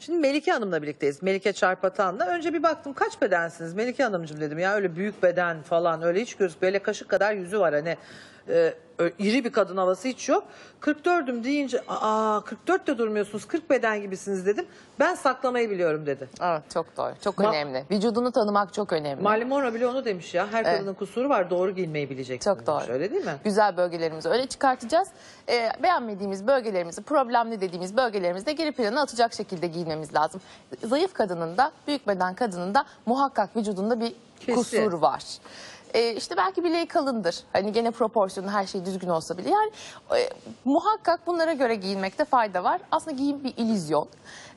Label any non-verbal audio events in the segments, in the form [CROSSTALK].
Şimdi Melike Hanım'la birlikteyiz. Melike Çarpatan'la. Önce bir baktım kaç bedensiniz Melike Hanımcığım dedim. Ya öyle büyük beden falan öyle hiç gözükmüyor. Böyle kaşık kadar yüzü var hani. E, iri bir kadın havası hiç yok. 44'üm deyince aa 44 de durmuyorsunuz 40 beden gibisiniz dedim. Ben saklamayı biliyorum dedi. Evet çok doğru. Çok Ma- önemli. Vücudunu tanımak çok önemli. Marilyn Monroe bile onu demiş ya. Her Evet. kadının kusuru var doğru giyinmeyi bileceksin. Çok demiş. doğru. Öyle değil mi? Güzel bölgelerimizi öyle çıkartacağız. Ee, beğenmediğimiz bölgelerimizi, problemli dediğimiz bölgelerimizi de geri plana atacak şekilde giyinmemiz lazım. Zayıf kadının da, büyük beden kadının da muhakkak vücudunda bir Kesin. kusur var. Ee, işte belki bileği kalındır. Hani gene proporsiyonu her şey düzgün olsa bile. Yani e, muhakkak bunlara göre giyinmekte fayda var. Aslında giyim bir illüzyon.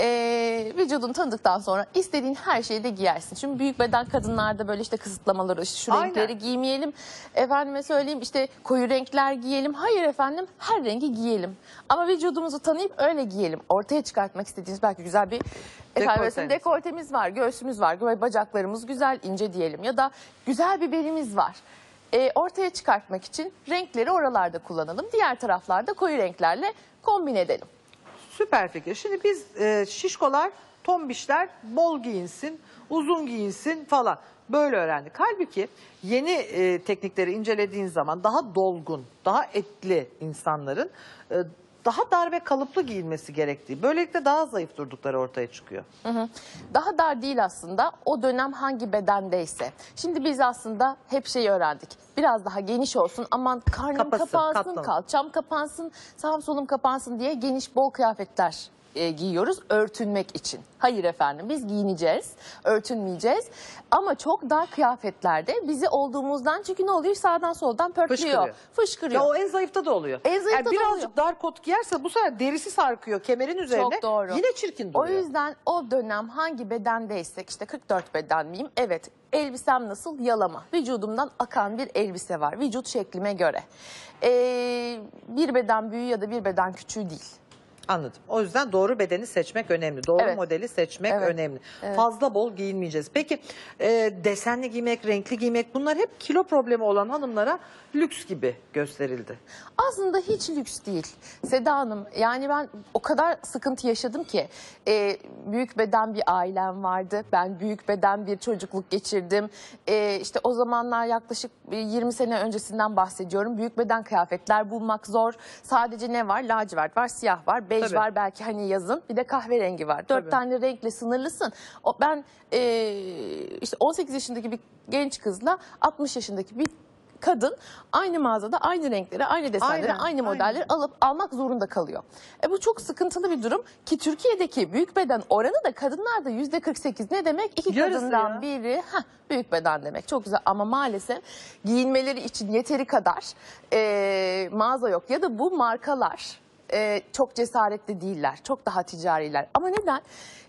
Ee, vücudunu tanıdıktan sonra istediğin her şeyi de giyersin. Çünkü büyük beden kadınlarda böyle işte kısıtlamaları, işte şu Aynen. renkleri giymeyelim. Efendime söyleyeyim işte koyu renkler giyelim. Hayır efendim her rengi giyelim. Ama vücudumuzu tanıyıp öyle giyelim. Ortaya çıkartmak istediğiniz belki güzel bir efendim dekoltemiz var, göğsümüz var, bacaklarımız güzel, ince diyelim ya da güzel bir belimiz var. Ee, ortaya çıkartmak için renkleri oralarda kullanalım. Diğer taraflarda koyu renklerle kombin edelim. Süper fikir. Şimdi biz e, şişkolar, tombişler bol giyinsin, uzun giyinsin falan. Böyle öğrendik. Halbuki yeni e, teknikleri incelediğin zaman daha dolgun, daha etli insanların e, daha dar ve kalıplı giyinmesi gerektiği, böylelikle daha zayıf durdukları ortaya çıkıyor. Hı hı. Daha dar değil aslında o dönem hangi bedendeyse. Şimdi biz aslında hep şeyi öğrendik. Biraz daha geniş olsun aman karnım Kapasın, kapansın, katlanın. kalçam kapansın, sağım solum kapansın diye geniş bol kıyafetler e, giyiyoruz örtünmek için. Hayır efendim biz giyineceğiz, örtünmeyeceğiz. Ama çok dar kıyafetlerde bizi olduğumuzdan çünkü ne oluyor sağdan soldan pörtlüyor, Fışkırıyor. fışkırıyor. Ya o en zayıfta da oluyor. En zayıfta da birazcık oluyor. dar kot giyerse bu sefer derisi sarkıyor kemerin üzerine. Çok doğru. Yine çirkin O duruyor. yüzden o dönem hangi bedendeysek işte 44 beden miyim? Evet elbisem nasıl? Yalama. Vücudumdan akan bir elbise var vücut şeklime göre. Ee, bir beden büyüğü ya da bir beden küçüğü değil. Anladım. O yüzden doğru bedeni seçmek önemli. Doğru Evet. modeli seçmek Evet. önemli. Fazla bol giyinmeyeceğiz. Peki e, desenli giymek, renkli giymek bunlar hep kilo problemi olan hanımlara lüks gibi gösterildi. Aslında hiç lüks değil Seda Hanım. Yani ben o kadar sıkıntı yaşadım ki e, büyük beden bir ailem vardı. Ben büyük beden bir çocukluk geçirdim. E, işte o zamanlar yaklaşık bir 20 sene öncesinden bahsediyorum. Büyük beden kıyafetler bulmak zor. Sadece ne var? Lacivert var, siyah var, bej Tabii. var belki hani yazın. Bir de kahverengi var. Dört Tabii. tane renkle sınırlısın. O, ben e, işte 18 yaşındaki bir genç kızla 60 yaşındaki bir kadın aynı mağazada aynı renkleri, aynı desenleri, Aynen, aynı modelleri alıp almak zorunda kalıyor. E bu çok sıkıntılı bir durum ki Türkiye'deki büyük beden oranı da kadınlarda yüzde 48 ne demek? İki Yarısı kadından ya. biri heh, büyük beden demek. Çok güzel ama maalesef giyinmeleri için yeteri kadar e, mağaza yok ya da bu markalar e, çok cesaretli değiller. Çok daha ticariler. Ama neden?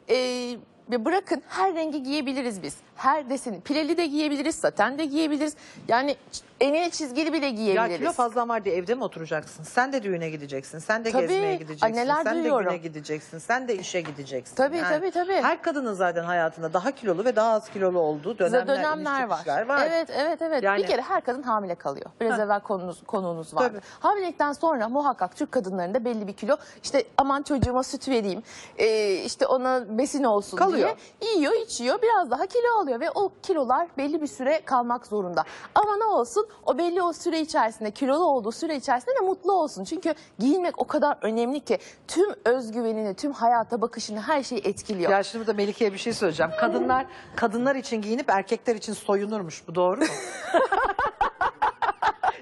E, ve bırakın her rengi giyebiliriz biz. Her deseni. Pileli de giyebiliriz, saten de giyebiliriz. Yani enine çizgili bile Ya giyebiliriz. kilo fazlan var diye evde mi oturacaksın? Sen de düğüne gideceksin. Sen de Tabii. gezmeye gideceksin. Ay, neler sen duyuyorum. de güne gideceksin. Sen de işe gideceksin. Tabii, tabii, tabii. Her kadının zaten hayatında daha kilolu ve daha az kilolu olduğu dönemler, dönemler var. çıkışlar var. Evet, evet, evet. Yani- Bir kere her kadın hamile kalıyor. Biraz evvel konunuz, konuğunuz vardı. Hamilelikten sonra muhakkak Türk kadınlarında belli bir kilo işte aman çocuğuma süt vereyim, e, işte ona besin olsun Kalıyor. Diye yiyor, içiyor, biraz daha kilo alıyor ve o kilolar belli bir süre kalmak zorunda. Ama ne olsun o belli o süre içerisinde, kilolu olduğu süre içerisinde de mutlu olsun. Çünkü giyinmek o kadar önemli ki tüm özgüvenini, tüm hayata bakışını her şeyi etkiliyor. Ya şimdi burada Melike'ye bir şey söyleyeceğim. Kadınlar kadınlar için giyinip erkekler için soyunurmuş. Bu doğru mu? [LAUGHS]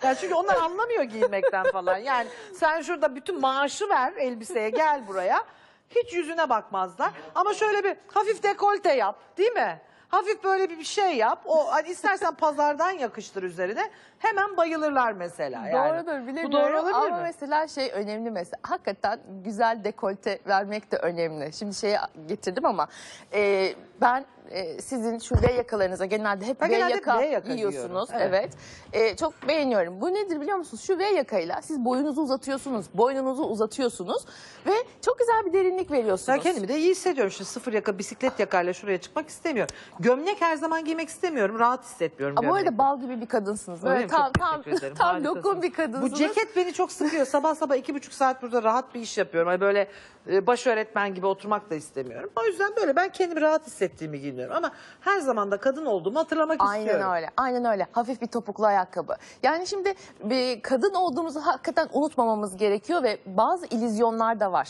ya çünkü onlar anlamıyor giyinmekten falan. Yani sen şurada bütün maaşı ver elbiseye gel buraya. Hiç yüzüne bakmazlar. Ama şöyle bir hafif dekolte yap değil mi? Hafif böyle bir şey yap. O hani istersen pazardan yakıştır üzerine. Hemen bayılırlar mesela. Yani. Doğrudur Bu bilemiyorum doğru olabilir ama mi? mesela şey önemli mesela hakikaten güzel dekolte vermek de önemli. Şimdi şeye getirdim ama e, ben e, sizin şu V yakalarınıza genelde hep Ben V genelde yaka giyiyorsunuz. giyiyorum, Evet. E, çok beğeniyorum. Bu nedir biliyor musunuz? Şu V yakayla siz boyunuzu uzatıyorsunuz, boynunuzu uzatıyorsunuz ve çok güzel bir derinlik veriyorsunuz. Ben kendimi de iyi hissediyorum. Şimdi sıfır yaka bisiklet yakayla şuraya çıkmak istemiyorum. Gömlek her zaman giymek istemiyorum. Rahat hissetmiyorum Ama bu gömlek. arada bal gibi bir kadınsınız. Öyle Böyle mi? tam Çok tam teşekkür ederim. [LAUGHS] tam dokun bir kadınsınız. Bu ceket beni çok sıkıyor. sabah sabah iki buçuk saat burada rahat bir iş yapıyorum. Hani böyle e, baş öğretmen gibi oturmak da istemiyorum. O yüzden böyle ben kendimi rahat hissettiğimi giyiniyorum. Ama her zaman da kadın olduğumu hatırlamak istiyorum. Aynen öyle. Aynen öyle. Hafif bir topuklu ayakkabı. Yani şimdi bir kadın olduğumuzu hakikaten unutmamamız gerekiyor ve bazı illüzyonlar da var.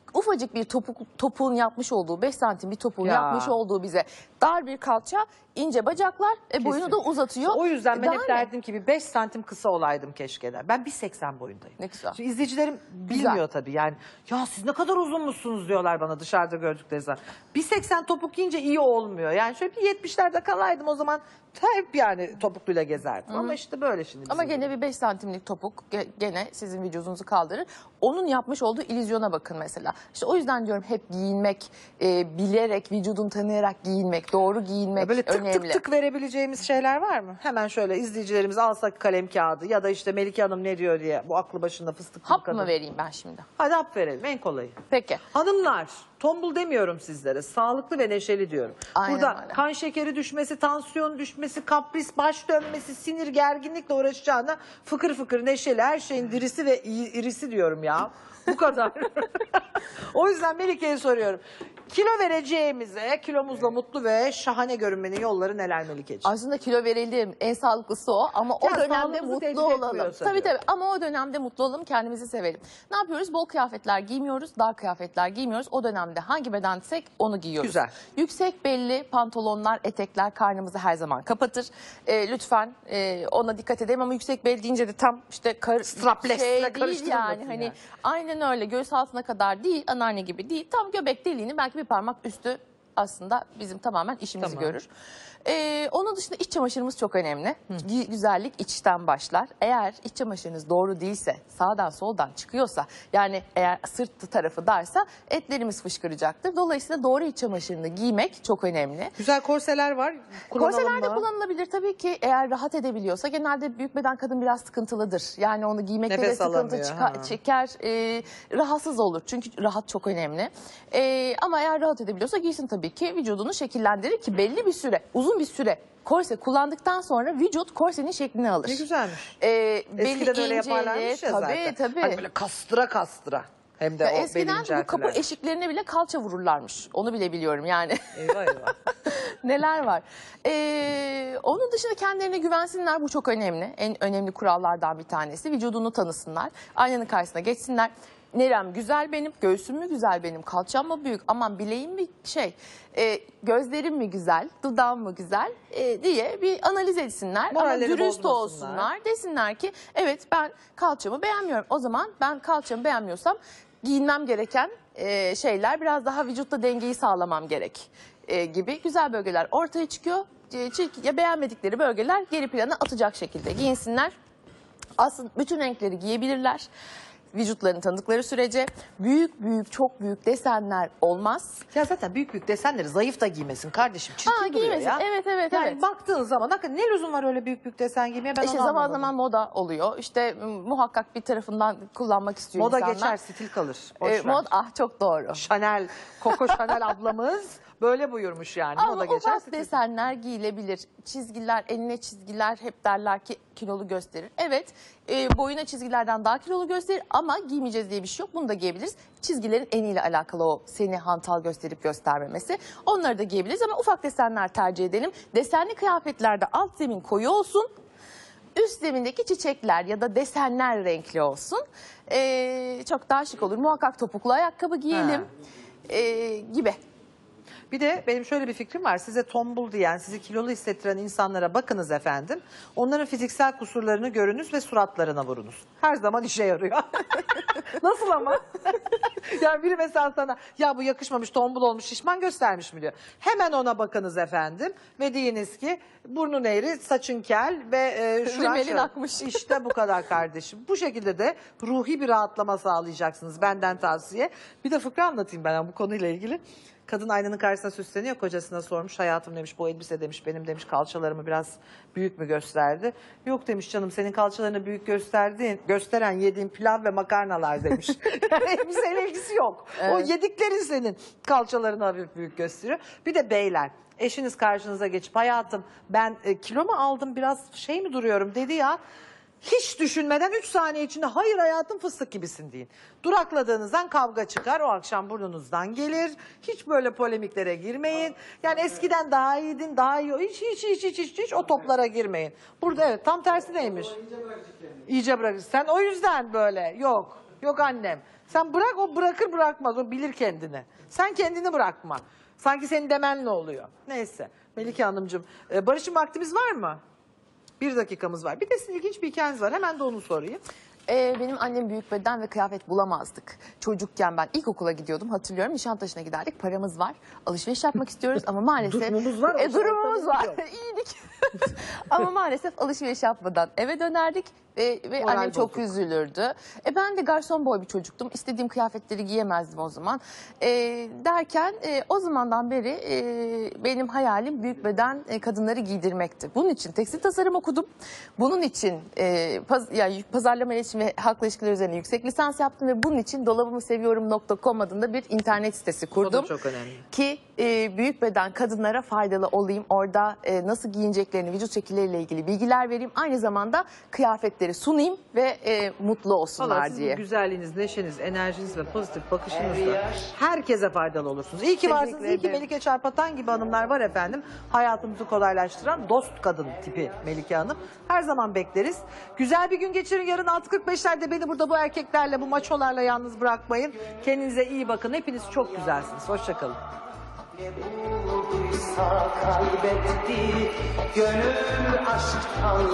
Ufacık bir topuk, topuğun yapmış olduğu 5 santim bir topuğun Ya. yapmış olduğu bize dar bir kalça, ince bacaklar, e, boyunu da Kesinlikle. uzatıyor. O yüzden ben Daha hep ne? derdim ki bir 5 santim kısa olaydım keşke der. Ben 1.80 boyundayım. Ne güzel. Şimdi izleyicilerim bilmiyor tabii yani. Ya siz ne kadar uzunmuşsunuz diyorlar bana dışarıda gördükleri zaman. 1.80 topuk giyince iyi olmuyor. Yani şöyle bir 70'lerde kalaydım o zaman hep yani topukluyla gezerdim. Ama işte böyle şimdi. Ama bizim gene bir 5 santimlik topuk ge- gene sizin vücudunuzu kaldırır. Onun yapmış olduğu illüzyona bakın mesela. İşte o yüzden diyorum hep giyinmek, e, bilerek, vücudunu tanıyarak giyinmek, doğru giyinmek Böyle tık önemli. tık tık verebileceğimiz şeyler var mı? Hemen şöyle izleyicilerimiz alsak kalem kağıdı ya da işte Melike Hanım ne diyor diye bu aklı başında fıstık gibi Hap kadın. mı vereyim ben şimdi? Hadi hap verelim en kolayı. Peki. Hanımlar tombul demiyorum sizlere sağlıklı ve neşeli diyorum. Aynen Burada öyle. kan şekeri düşmesi, tansiyon düşmesi, kapris, baş dönmesi, sinir, gerginlikle uğraşacağına fıkır fıkır neşeli her şeyin dirisi ve irisi diyorum ya. Bu kadar. [LAUGHS] o yüzden Melike'ye soruyorum. Kilo vereceğimize kilomuzla mutlu ve şahane görünmenin yolları neler Melike'ciğim? Aslında kilo verelim en sağlıklısı o ama o Ya dönemde sağlığımızı mutlu olalım. sanıyorum. Tabii tabii ama o dönemde mutlu olalım kendimizi sevelim. Ne yapıyoruz? Bol kıyafetler giymiyoruz, dar kıyafetler giymiyoruz. O dönemde hangi bedensek onu giyiyoruz. Güzel. Yüksek belli pantolonlar, etekler karnımızı her zaman kapatır. Ee, lütfen e, ona dikkat edelim ama yüksek belli deyince de tam işte kar, Strapless'le şey değil karıştırılmasın yani. Hani yani. aynen öyle göğüs altına kadar değil, anneanne gibi değil. Tam göbek deliğini belki bir parmak üstü aslında bizim tamamen işimizi Tamam. görür. Ee, onun dışında iç çamaşırımız çok önemli. Gi- Güzellik içten başlar. Eğer iç çamaşırınız doğru değilse, sağdan soldan çıkıyorsa, yani eğer sırt tarafı darsa etlerimiz fışkıracaktır. Dolayısıyla doğru iç çamaşırını giymek çok önemli. Güzel korseler var. Korseler de kullanılabilir tabii ki eğer rahat edebiliyorsa. Genelde büyük beden kadın biraz sıkıntılıdır. Yani onu giymekte de sıkıntı alamıyor, çıka- ha. çeker, e, rahatsız olur. Çünkü rahat çok önemli. E, ama eğer rahat edebiliyorsa giysin tabii ki. Vücudunu şekillendirir ki belli bir süre, uzun bir süre korse kullandıktan sonra vücut korsenin şeklini alır. Ne güzelmiş. E, belli Eskiden öyle yaparlarmış ya tabii, zaten. Tabii Hani böyle kastıra kastıra. Hem de Ya o Eskiden bu kapı eşiklerine bile kalça vururlarmış. Onu bile biliyorum yani. Eyvah eyvah. [LAUGHS] Neler var? Ee, onun dışında kendilerine güvensinler. Bu çok önemli. En önemli kurallardan bir tanesi. Vücudunu tanısınlar. Aynanın karşısına geçsinler. Nerem güzel benim, göğsüm mü güzel benim, kalçam mı büyük, aman bileğim mi şey, e, gözlerim mi güzel, dudağım mı güzel e, diye bir analiz etsinler. Moralleri Ama dürüst bozmasınlar. olsunlar. Desinler ki evet ben kalçamı beğenmiyorum. O zaman ben kalçamı beğenmiyorsam giyinmem gereken e, şeyler biraz daha vücutta dengeyi sağlamam gerek e, gibi güzel bölgeler ortaya çıkıyor. E, çirkin, ya beğenmedikleri bölgeler geri plana atacak şekilde giyinsinler. Aslında bütün renkleri giyebilirler. Vücutlarını tanıdıkları sürece büyük büyük çok büyük desenler olmaz. Ya zaten büyük büyük desenleri zayıf da giymesin kardeşim. Çirkin Ha, duruyor giymesin. ya. Evet, evet, yani evet. baktığın zaman hakikaten ne lüzum var öyle büyük büyük desen giymeye ben işte zaman anlamadım. zaman moda oluyor. İşte m, muhakkak bir tarafından kullanmak istiyor Moda insanlar. geçer stil kalır. Boş E, ver. mod ah çok doğru. Chanel, Coco Chanel ablamız [LAUGHS] böyle buyurmuş yani. Ama Moda geçer ufak stil. desenler giyilebilir. Çizgiler, eline çizgiler hep derler ki kilolu gösterir. Evet, e, boyuna çizgilerden daha kilolu gösterir ama giymeyeceğiz diye bir şey yok. Bunu da giyebiliriz. Çizgilerin eniyle alakalı o seni hantal gösterip göstermemesi. Onları da giyebiliriz ama ufak desenler tercih edelim. Desenli kıyafetlerde alt zemin koyu olsun. Üst zemindeki çiçekler ya da desenler renkli olsun. E, çok daha şık olur. Muhakkak topuklu ayakkabı giyelim. E, gibi. Bir de benim şöyle bir fikrim var. Size tombul diyen, sizi kilolu hissettiren insanlara bakınız efendim. Onların fiziksel kusurlarını görünüz ve suratlarına vurunuz. Her zaman işe yarıyor. [LAUGHS] Nasıl ama? [LAUGHS] yani biri mesela sana ya bu yakışmamış, tombul olmuş, şişman göstermiş mi diyor. Hemen ona bakınız efendim ve deyiniz ki burnun eğri, saçın kel ve e, [LAUGHS] şuran Rimelin şöyle. akmış. İşte bu kadar kardeşim. Bu şekilde de ruhi bir rahatlama sağlayacaksınız benden tavsiye. Bir de fıkra anlatayım ben bu konuyla ilgili. Kadın aynanın karşısına süsleniyor kocasına sormuş hayatım demiş bu elbise demiş benim demiş kalçalarımı biraz büyük mü gösterdi. Yok demiş canım senin kalçalarını büyük gösterdiğin gösteren yediğin pilav ve makarnalar demiş. [LAUGHS] yani elbiseyle ilgisi yok. O Evet. yediklerin senin kalçalarını hafif büyük gösteriyor. Bir de beyler eşiniz karşınıza geçip hayatım ben e, kilo mu aldım biraz şey mi duruyorum dedi ya. Hiç düşünmeden 3 saniye içinde hayır hayatım fıstık gibisin deyin. Durakladığınızdan kavga çıkar o akşam burnunuzdan gelir. Hiç böyle polemiklere girmeyin. Yani eskiden daha iyiydin daha iyi hiç hiç hiç hiç hiç, hiç o toplara girmeyin. Burada evet tam tersi neymiş? İyice bırakır. Sen o yüzden böyle yok. Yok annem. Sen bırak o bırakır bırakmaz o bilir kendini. Sen kendini bırakma. Sanki senin demenle oluyor. Neyse Melike Hanımcığım e, barışın vaktimiz var mı? Bir dakikamız var. Bir de sizin ilginç bir hikayeniz var. Hemen de onu sorayım. Ee, benim annem büyük beden ve kıyafet bulamazdık. Çocukken ben ilkokula gidiyordum hatırlıyorum. Nişantaşı'na giderdik. Paramız var. Alışveriş yapmak istiyoruz ama maalesef... [LAUGHS] Durumumuz var, E, durumumuz var. [LAUGHS] İyiydik. [LAUGHS] ama maalesef alışveriş yapmadan eve dönerdik. Ve, ve Moral annem çok bozuk. üzülürdü. E, ben de garson boy bir çocuktum. İstediğim kıyafetleri giyemezdim o zaman. E, derken e, o zamandan beri e, benim hayalim büyük beden e, kadınları giydirmekti. Bunun için tekstil tasarım okudum. Bunun için e, paz, yani pazarlama iletişim ve halkla ilişkiler üzerine yüksek lisans yaptım ve bunun için dolabımı adında bir internet sitesi kurdum. çok önemli. Ki e, büyük beden kadınlara faydalı olayım. Orada e, nasıl giyineceklerini, vücut şekilleriyle ilgili bilgiler vereyim. Aynı zamanda kıyafetleri sunayım ve e, mutlu olsunlar Valla sizin diye. güzelliğiniz, neşeniz, enerjiniz ve pozitif bakışınızla herkese faydalı olursunuz. İyi ki varsınız. İyi ki ederim. Melike Çarpatan gibi hanımlar var efendim. Hayatımızı kolaylaştıran dost kadın tipi Melike Hanım. Her zaman bekleriz. Güzel bir gün geçirin. Yarın 6.45'lerde beni burada bu erkeklerle, bu maçolarla yalnız bırakmayın. Kendinize iyi bakın. Hepiniz çok güzelsiniz. Hoşçakalın. Ne bulduysa kaybetti Gönül aşktan